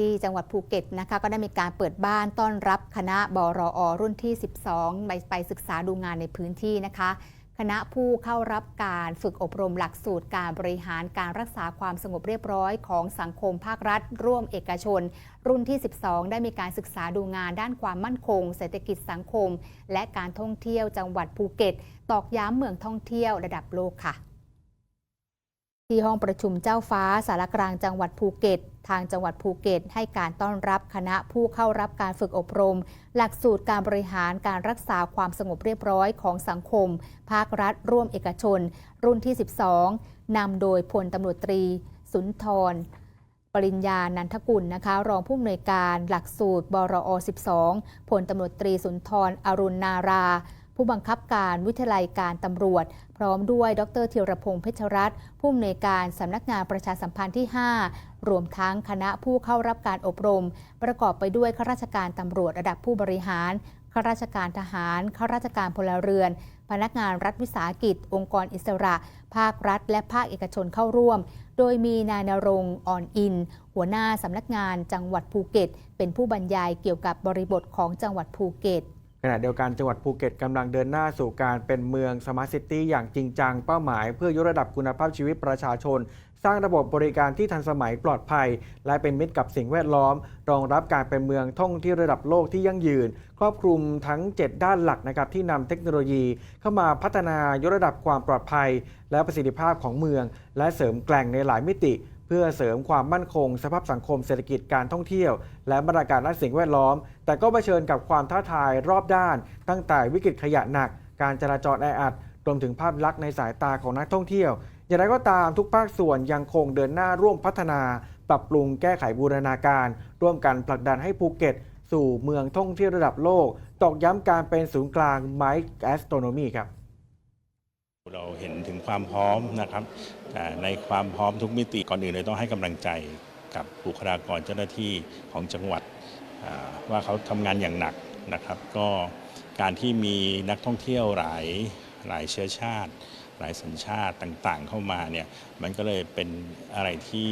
ที่จังหวัดภูเก็ตนะคะก็ได้มีการเปิดบ้านต้อนรับคณะบรอรุ่นที่ 12 ไปไปศึกษาดูงานในพื้นที่นะคะ คณะผู้เข้ารับการฝึกอบรมหลักสูตรการบริหารการรักษาความสงบเรียบร้อยของสังคมภาครัฐ ร่วมเอกชน รุ่นที่ 12 ได้มีการศึกษาดูงานด้านความมั่นคง เศรษฐกิจสังคม และการท่องเที่ยวจังหวัดภูเก็ต ตอกย้ำเมืองท่องเที่ยวระดับโลกค่ะ ที่ห้องประชุมเจ้าฟ้าสารกลางจังหวัดภูเก็ต ทางจังหวัดภูเก็ต ให้การต้อนรับคณะผู้เข้ารับการฝึกอบรม หลักสูตรการบริหารการรักษาความสงบเรียบร้อยของสังคม ภาครัฐร่วมเอกชน รุ่นที่ 12 นำโดยพลตำรวจตรี สุนทร ปริญญานันทกุลนะคะ รองผู้อำนวยการหลักสูตรบรอ 12 พลตำรวจตรีสุนทร อรุณนารา ผู้บังคับการวิทยาลัยการตำรวจ พร้อมด้วย ดรธีรพงษ์เพชรรัตน์ผู้อำนวยการสำนักงานประชาสัมพันธ์ที่ 5 รวมทั้งคณะผู้เข้ารับการอบรม ประกอบไปด้วยข้าราชการตำรวจระดับผู้บริหารข้าราชการทหารข้าราชการพลเรือน พนักงานรัฐวิสาหกิจ องค์กรอิสระ ภาครัฐ และภาคเอกชนเข้าร่วม โดยมีนายนรงอ่อนอิน หัวหน้าสำนักงานจังหวัดภูเก็ต เป็นผู้บรรยายเกี่ยวกับบริบทของจังหวัดภูเก็ต ขณะเดียวกันจังหวัดภูเก็ตกำลังเดินหน้าสู่การเป็นเมืองสมาร์ทซิตี้อย่างจริงจังเป้าหมายเพื่อยกระดับคุณภาพชีวิตประชาชน สร้างระบบบริการที่ทันสมัยปลอดภัย และเป็นมิตรกับสิ่งแวดล้อม รองรับการเป็นเมืองท่องเที่ยวระดับโลกที่ยั่งยืน ครอบคลุมทั้ง 7 ด้านหลักนะครับที่นำเทคโนโลยี เข้ามาพัฒนายกระดับความปลอดภัย และประสิทธิภาพของเมือง และเสริมแกล่งในหลายมิติ พื่อเสริมความมั่นคง สภาพสังคมเศรษฐกิจการท่องเที่ยว และมาตรการด้านสิ่งแวดล้อม แต่ก็เผชิญกับความท้าทายรอบด้าน ตั้งแต่วิกฤตขยะหนัก การจราจรแออัดรวมถึงภาพลักษณ์ในสายตาของนักท่องเที่ยว อย่างไรก็ตามทุกภาคส่วนยังคงเดินหน้าร่วมพัฒนา ปรับปรุงแก้ไขบูรณาการ ร่วมกันผลักดันให้ภูเก็ต สู่เมืองท่องเที่ยวระดับโลก ตอกย้ำการเป็นศูนย์กลางไมค์แอสโทรโนมีครับเราเห็นถ ความพร้อมนะครับในความพร้อมทุกมิติก่อนอื่นเลยต้องให้กำลังใจกับบุคลากรเจ้าหน้าที่ของจังหวัดว่าเขาทำงานอย่างหนักนะครับ ก็การที่มีนักท่องเที่ยวหลายหลายเชื้อชาติ หลายสัญชาติต่างๆ เข้ามาเนี่ยมันก็เลยเป็นอะไรที่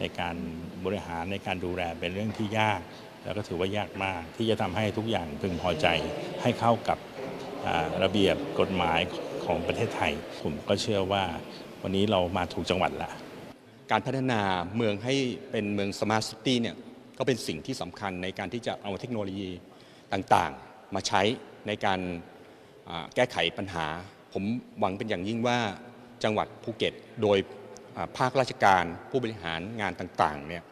ในการบริหารในการดูแลเป็นเรื่องที่ยาก แล้วก็ถือว่ายากมากที่จะทำให้ทุกอย่างพึงพอใจให้เข้ากับระเบียบกฎหมาย ของประเทศไทย ผมก็เชื่อว่าวันนี้เรามาถูกจังหวัดละ การพัฒนาเมืองให้เป็นเมืองสมาร์ทซิตี้เนี่ยก็เป็นสิ่งที่สำคัญในการที่จะเอาเทคโนโลยีต่างๆ มาใช้ในการแก้ไขปัญหา ผมหวังเป็นอย่างยิ่งว่าจังหวัดภูเก็ต โดยภาคราชการผู้บริหารงานต่างๆเนี่ย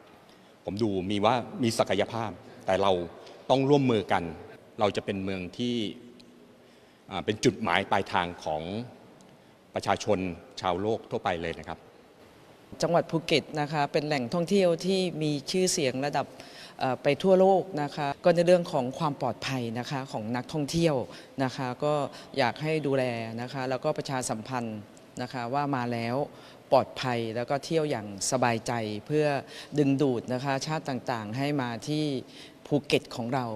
ผมดูมีว่ามีศักยภาพ แต่เราต้องร่วมมือกัน เราจะเป็นเมืองที่ เป็นจุดหมายปลายทางของประชาชนชาวโลกทั่วไปเลยนะครับ จังหวัดภูเก็ตนะคะเป็นแหล่งท่องเที่ยวที่มีชื่อเสียงระดับไปทั่วโลกนะคะก็ในเรื่องของความปลอดภัยนะคะของนักท่องเที่ยวนะคะก็อยากให้ดูแลนะคะแล้วก็ประชาสัมพันธ์นะคะว่ามาแล้วปลอดภัยแล้วก็เที่ยวอย่างสบายใจเพื่อดึงดูดนะคะชาติต่างๆ ให้มาที่ภูเก็ตของเรา